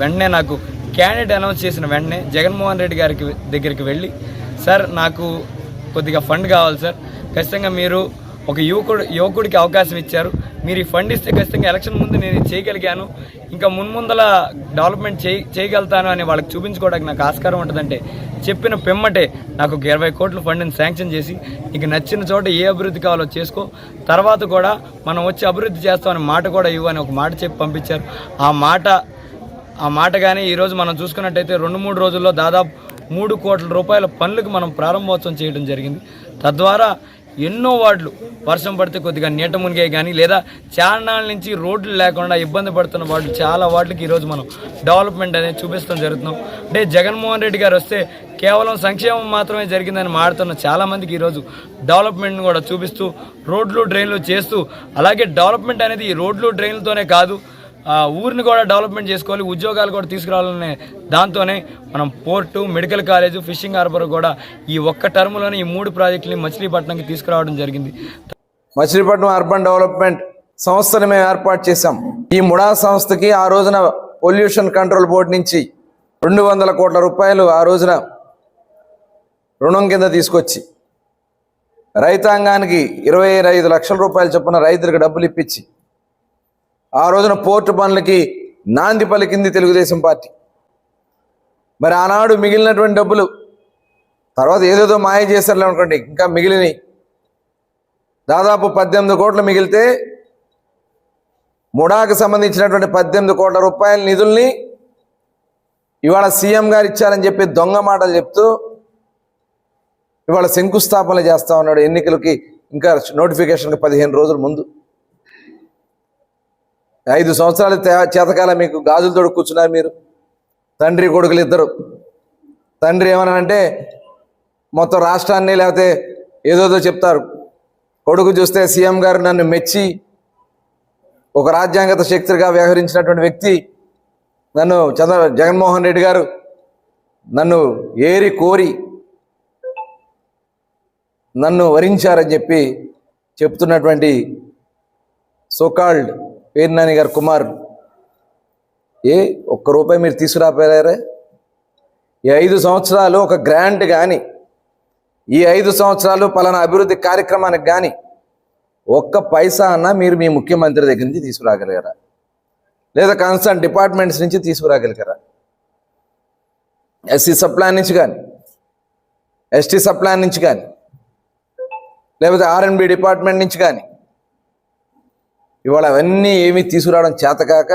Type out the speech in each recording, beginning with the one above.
వెంటనే నాకు candidate announce చేసిన వెంటనే జగన్మోహన్ రెడ్డి గారికి దగ్గరికి వెళ్ళి సార్ నాకు కొద్దిగా ఫండ్ కావాలి సార్. ఖచ్చితంగా మీరు ఒక యువకుడు యువకుడికి అవకాశం ఇచ్చారు. మీరు ఈ ఫండ్ ఇస్తే ఖచ్చితంగా ఎలక్షన్ ముందు నేను చేయగలిగాను. ఇంకా మున్ముందల డెవలప్మెంట్ చేయ చేయగలుగుతాను అని వాళ్ళకి చూపించుకోవడానికి నాకు ఆస్కారం ఉంటుందంటే చెప్పిన పిమ్మటే నాకు ఒక ఇరవై కోట్ల ఫండ్ని శాంక్షన్ చేసి నీకు నచ్చిన చోట ఏ అభివృద్ధి కావాలో చేసుకో. తర్వాత కూడా మనం వచ్చి అభివృద్ధి చేస్తామని మాట కూడా ఇవ్వని అని ఒక మాట చెప్పి పంపించారు. ఆ మాట ఆ మాట కానీ ఈరోజు మనం చూసుకున్నట్టయితే రెండు మూడు రోజుల్లో దాదాపు మూడు కోట్ల రూపాయల పనులకు మనం ప్రారంభోత్సవం చేయడం జరిగింది. తద్వారా ఎన్నో వార్డులు వర్షం పడితే కొద్దిగా నీట మునిగే కానీ లేదా చారణాల నుంచి రోడ్లు లేకుండా ఇబ్బంది పడుతున్న వార్డులు చాలా వార్డులకి ఈరోజు మనం డెవలప్మెంట్ అనేది చూపిస్తాం జరుగుతున్నాం. అంటే జగన్మోహన్ రెడ్డి గారు వస్తే కేవలం సంక్షేమం మాత్రమే జరిగిందని మాడుతున్న చాలామందికి ఈరోజు డెవలప్మెంట్ని కూడా చూపిస్తూ రోడ్లు డ్రైన్లు చేస్తూ అలాగే డెవలప్మెంట్ అనేది ఈ రోడ్లు డ్రైన్లతోనే కాదు ఊరిని కూడా డెవలప్మెంట్ చేసుకోవాలి ఉద్యోగాలు కూడా తీసుకురావాలనే దాంతోనే మనం port medical college fishing harbour కూడా ఈ ఒక్క టర్మ్లోనే ఈ మూడు ప్రాజెక్టుని మచిలీపట్నంకి తీసుకురావడం జరిగింది. మచిలీపట్నం అర్బన్ డెవలప్మెంట్ సంస్థను మేము ఏర్పాటు చేశాం. ఈ ముడా సంస్థకి ఆ రోజున పొల్యూషన్ కంట్రోల్ బోర్డు నుంచి రెండు వందల కోట్ల రూపాయలు ఆ రోజున రుణం కింద తీసుకొచ్చి రైతాంగానికి ఇరవై ఐదు లక్షల రూపాయలు చొప్పున రైతులకు డబ్బులు ఇప్పించి ఆ రోజున పోర్టు పనులకి నాంది పలికింది తెలుగుదేశం పార్టీ. మరి ఆనాడు మిగిలినటువంటి డబ్బులు తర్వాత ఏదేదో మాయ చేశారులే అనుకోండి ఇంకా మిగిలినవి. దాదాపు పద్దెనిమిది కోట్లు మిగిలితే ముడాకు సంబంధించినటువంటి పద్దెనిమిది కోట్ల రూపాయల నిధుల్ని ఇవాళ సీఎం గారు ఇచ్చారని చెప్పి దొంగ మాటలు చెప్తూ ఇవాళ శంకుస్థాపన చేస్తా ఉన్నాడు ఎన్నికలకి ఇంకా నోటిఫికేషన్కి పదిహేను రోజుల ముందు. ఐదు సంవత్సరాలు చేతకాల మీకు గాజులతో కూర్చున్నారు మీరు. తండ్రి కొడుకులు ఇద్దరు. తండ్రి ఏమనంటే మొత్తం రాష్ట్రాన్ని లేకపోతే ఏదోదో చెప్తారు. కొడుకు చూస్తే సీఎం గారు నన్ను మెచ్చి ఒక రాజ్యాంగత శక్తిగా వ్యవహరించినటువంటి వ్యక్తి నన్ను చంద్ర జగన్మోహన్ రెడ్డి గారు నన్ను ఏరి కోరి నన్ను వరించారని చెప్పి చెప్తున్నటువంటి సోకాల్డ్ పేర్నాని గారు కుమార్ ఏ ఒక్క రూపాయి మీరు తీసుకురాపోయారే? ఈ ఐదు సంవత్సరాలు ఒక గ్రాంట్ కానీ ఈ ఐదు సంవత్సరాలు పలానా అభివృద్ధి కార్యక్రమానికి కానీ ఒక్క పైసా అన్న మీరు మీ ముఖ్యమంత్రి దగ్గర నుంచి తీసుకురాగలిగారా? లేదా కన్సర్న్ డిపార్ట్మెంట్స్ నుంచి తీసుకురాగలిగారా? ఎస్సీ సప్లాన్ నుంచి కానీ ఎస్టీ సప్లాన్ నుంచి కానీ లేకపోతే ఆర్ఎన్బి డిపార్ట్మెంట్ నుంచి కానీ ఇవాళ అవన్నీ ఏమీ తీసుకురావడం చేతకాక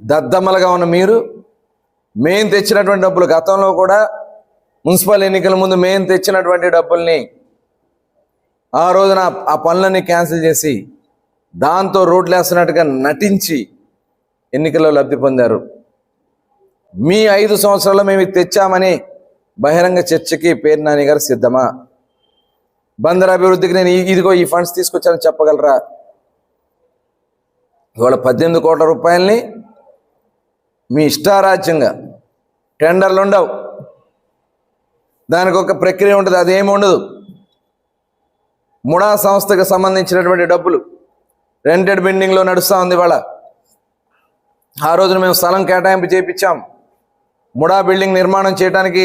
దద్దమ్మలుగా ఉన్న మీరు మేము తెచ్చినటువంటి డబ్బులు గతంలో కూడా మున్సిపల్ ఎన్నికల ముందు మేము తెచ్చినటువంటి డబ్బుల్ని ఆ రోజున ఆ పనులన్నీ క్యాన్సిల్ చేసి దాంతో రోడ్లు వేస్తున్నట్టుగా నటించి ఎన్నికల్లో లబ్ధి పొందారు. మీ ఐదు సంవత్సరాల్లో మేము తెచ్చామని బహిరంగ చర్చకి పేరు నాని గారు సిద్ధమా? బందర్ అభివృద్ధికి నేను ఇదిగో ఈ ఫండ్స్ తీసుకొచ్చానని చెప్పగలరా? ఇవాళ పద్దెనిమిది కోట్ల రూపాయలని మీ ఇష్టారాజ్యంగా టెండర్లు ఉండవు. దానికి ఒక ప్రక్రియ ఉంటుంది అదేమి ఉండదు. ముడా సంస్థకు సంబంధించినటువంటి డబ్బులు రెంటెడ్ బిల్డింగ్లో నడుస్తూ ఉంది ఇవాళ. ఆ రోజున మేము స్థలం కేటాయింపు చేయించాం ముడా బిల్డింగ్ నిర్మాణం చేయడానికి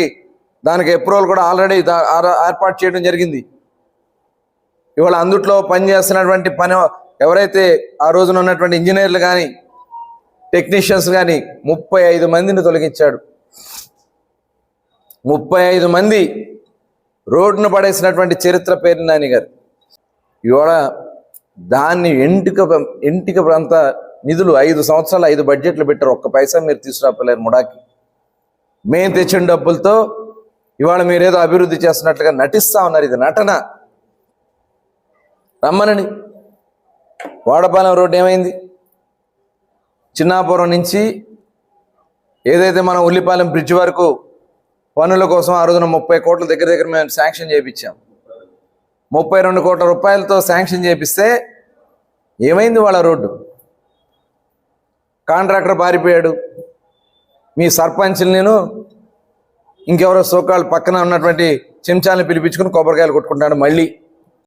దానికి అప్రూవల్ కూడా ఆల్రెడీ ఏర్పాటు చేయడం జరిగింది. ఇవాళ అందుట్లో పనిచేస్తున్నటువంటి పని ఎవరైతే ఆ రోజున ఉన్నటువంటి ఇంజనీర్లు కానీ టెక్నీషియన్స్ కానీ ముప్పై ఐదు మందిని తొలగించాడు. ముప్పై ఐదు మంది రోడ్డును పడేసినటువంటి చరిత్ర పేరు నాని గారు. ఇవాళ దాన్ని ఎంటిక ఎంటిక ప్రాంత నిధులు ఐదు సంవత్సరాలు ఐదు బడ్జెట్లు పెట్టారు. ఒక్క పైసా మీరు తీసుకురాపలేరు ముడాకి. మేము తెచ్చిన డబ్బులతో ఇవాళ మీరేదో అభివృద్ధి చేస్తున్నట్లుగా నటిస్తా ఉన్నారు. ఇది నటన. రమ్మనండి. వాడపాలెం రోడ్డు ఏమైంది? చిన్నాపురం నుంచి ఏదైతే మనం ఉల్లిపాలెం బ్రిడ్జ్ వరకు పనుల కోసం ఆ రోజున ముప్పై కోట్ల దగ్గర దగ్గర మేము శాంక్షన్ చేయించాం ముప్పై రెండు కోట్ల రూపాయలతో శాంక్షన్ చేపిస్తే ఏమైంది వాళ్ళ రోడ్డు? కాంట్రాక్టర్ పారిపోయాడు. మీ సర్పంచ్ని నేను ఇంకెవరో సోకాళ్ళు పక్కన ఉన్నటువంటి చెంచాలను పిలిపించుకుని కొబ్బరికాయలు కొట్టుకుంటాడు మళ్ళీ.